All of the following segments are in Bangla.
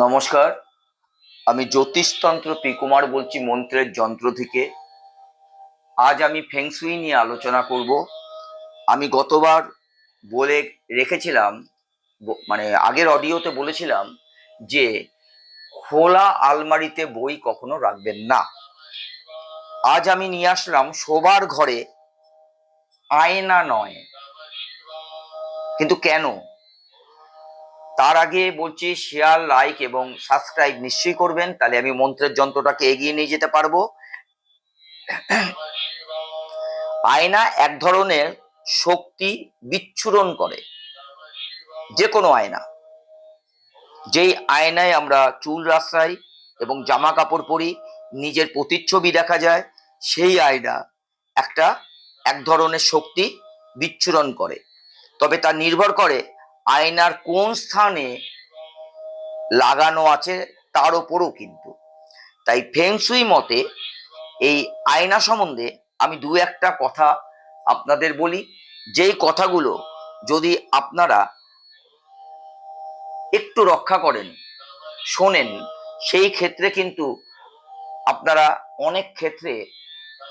নমস্কার। আমি জ্যোতিষতন্ত্র পি কুমার বলছি মন্ত্রের যন্ত্র থেকে। আজ আমি ফেংসুই নিয়ে আলোচনা করব। আমি গতবার বলে রেখেছিলাম মানে আগের অডিওতে বলেছিলাম যে খোলা আলমারিতে বই কখনো রাখবেন না। আজ আমি নিয়ে আসলাম শোবার ঘরে আয়না নয়। কিন্তু কেন? তার আগে বলছি শেয়ার লাইক এবং সাবস্ক্রাইব নিশ্চয়ই করবেন। তাহলে আমি মন্ত্রের যন্ত্রটাকে এগিয়ে নিয়ে যেতে পারব। আয়না এক ধরনের শক্তি বিচ্ছুরণ করে। যে কোনো আয়না। যেই আয়নায় আমরা চুল রাস্তাই এবং জামা কাপড় পরি, নিজের প্রতিচ্ছবি দেখা যায়, সেই আয়না একটা এক ধরনের শক্তি বিচ্ছুরণ করে। তবে তা নির্ভর করে আয়নার কোন স্থানে লাগানো আছে তার ওপরও কিন্তু। তাই ফেংসুই মতে এই আয়না সম্বন্ধে আমি দু একটা কথা আপনাদের বলি। যেই কথাগুলো যদি আপনারা একটু রক্ষা করেন, শোনেন, সেই ক্ষেত্রে কিন্তু আপনারা অনেক ক্ষেত্রে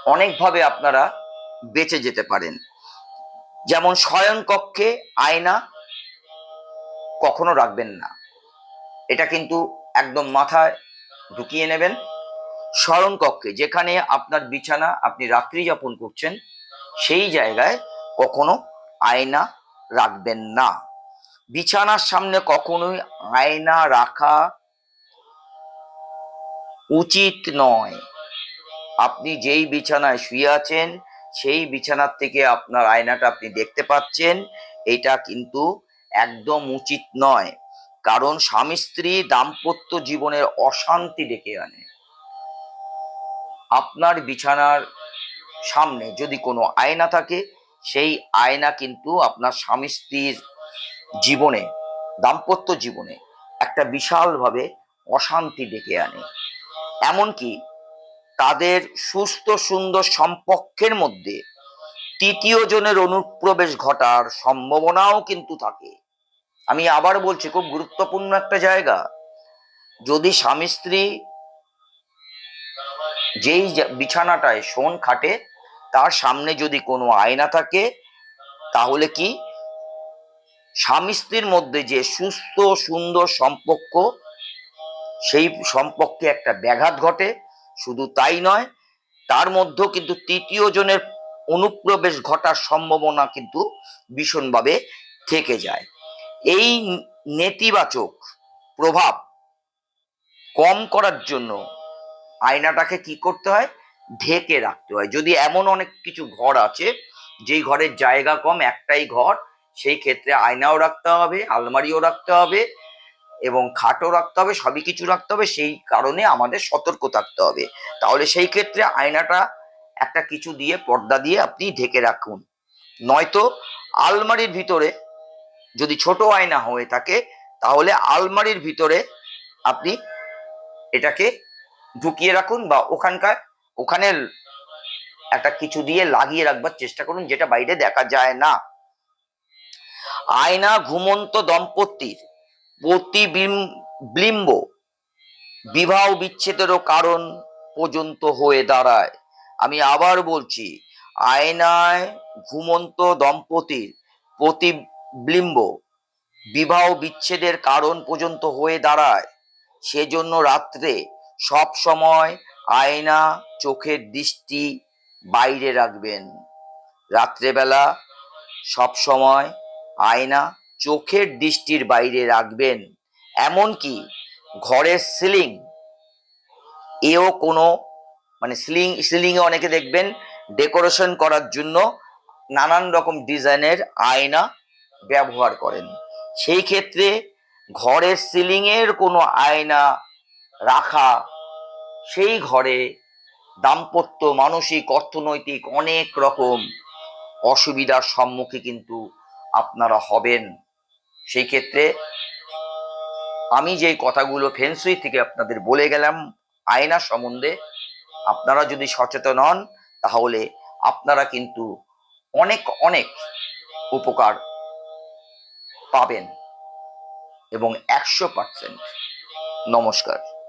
অনেকভাবে আপনারা বেঁচে যেতে পারেন। যেমন শয়নকক্ষে আয়না কখনো রাখবেন না। এটা কিন্তু একদম মাথায় ঢুকিয়ে নেবেন। শয়নকক্ষে যেখানে আপনার বিছানা আপনি রাত্রি যাপন করছেন, সেই জায়গায় কখনো আয়না রাখবেন না। বিছানার সামনে কখনোই আয়না রাখা উচিত নয়। আপনি যেই বিছানায় শুয়ে আছেন, সেই বিছানার থেকে আপনার আয়নাটা আপনি দেখতে পাচ্ছেন। এটা কিন্তু একদম উচিত নয়। কারণ স্বামী স্ত্রী দাম্পত্য জীবনের অশান্তি ডেকে আনে। আপনার বিছানার সামনে যদি কোনো আয়না থাকে, সেই আয়না কিন্তু আপনার স্বামী স্ত্রীর জীবনে, দাম্পত্য জীবনে একটা বিশালভাবে অশান্তি ডেকে আনে। এমনকি তাদের সুস্থ সুন্দর সম্পর্কের মধ্যে তৃতীয় জনের অনুপ্রবেশ ঘটার সম্ভাবনাও কিন্তু থাকে। আমি আবার বলছি, খুব গুরুত্বপূর্ণ একটা জায়গা। যদি স্বামী স্ত্রী যেই বিছানাটায় শোন খাটে, তার সামনে যদি কোনো আয়না থাকে, তাহলে কি? স্বামী স্ত্রীর মধ্যে যে সুস্থ, সুন্দর সম্পর্ক, সেই সম্পর্কে একটা ব্যাঘাত ঘটে। শুধু তাই নয়, তার মধ্যেও কিন্তু তৃতীয় জনের অনুপ্রবেশ ঘটার সম্ভাবনা কিন্তু ভীষণভাবে থেকে যায়। এই নেতিবাচক প্রভাব কম করার জন্য আয়নাটাকে কি করতে হয়? ঢেকে রাখতে হয়। যদি এমন অনেক কিছু ঘর আছে, যেই ঘরের জায়গা কম, একটাই ঘর, সেই ক্ষেত্রে আয়নাও রাখতে হবে, আলমারিও রাখতে হবে এবং খাটও রাখতে হবে, সবই কিছু রাখতে হবে, সেই কারণে আমাদের সতর্ক থাকতে হবে। তাহলে সেই ক্ষেত্রে আয়নাটা একটা কিছু দিয়ে, পর্দা দিয়ে আপনি ঢেকে রাখুন। নয়তো আলমারির ভিতরে যদি ছোট আয়না হয়ে থাকে, তাহলে আলমারির ভিতরে আপনি এটাকে ঢুকিয়ে রাখুন বা ওখানকার ওখানে একটা কিছু দিয়ে লাগিয়ে রাখবার চেষ্টা করুন, যেটা বাইরে দেখা যায় না। আয়না ঘুমন্ত দম্পতির প্রতিবিম্ব বিবাহ বিচ্ছেদেরও কারণ পর্যন্ত হয়ে দাঁড়ায়। আমি আবার বলছি, আয়নায় ঘুমন্ত দম্পতির প্রতিবিম্ব বিবাহ বিচ্ছেদের কারণ পর্যন্ত হয়ে দাঁড়ায়, সেজন্য রাত্রে সব সময় আয়না, চোখের দৃষ্টি বাইরে রাখবেন। রাত্রেবেলা সব সময় আয়না, চোখের দৃষ্টির বাইরে রাখবেন। এমনকি ঘরের সিলিং, এও কোনো মানে সিলিং, সিলিংয়ে অনেকে দেখবেন ডেকোরেশন করার জন্য নানান রকম ডিজাইনের আয়না ব্যবহার করেন। সেই ক্ষেত্রে ঘরের সিলিংয়ের কোনো আয়না রাখা, সেই ঘরে দাম্পত্য, মানসিক, অর্থনৈতিক অনেক রকম অসুবিধার সম্মুখে কিন্তু আপনারা হবেন। সেই ক্ষেত্রে আমি যে কথাগুলো ফেন্সুই থেকে আপনাদের বলে গেলাম, আয়না সম্বন্ধে, আপনারা যদি সচেতন হন, তাহলে আপনারা কিন্তু অনেক অনেক উপকার পাবেন এবং একশো পারসেন্ট। নমস্কার।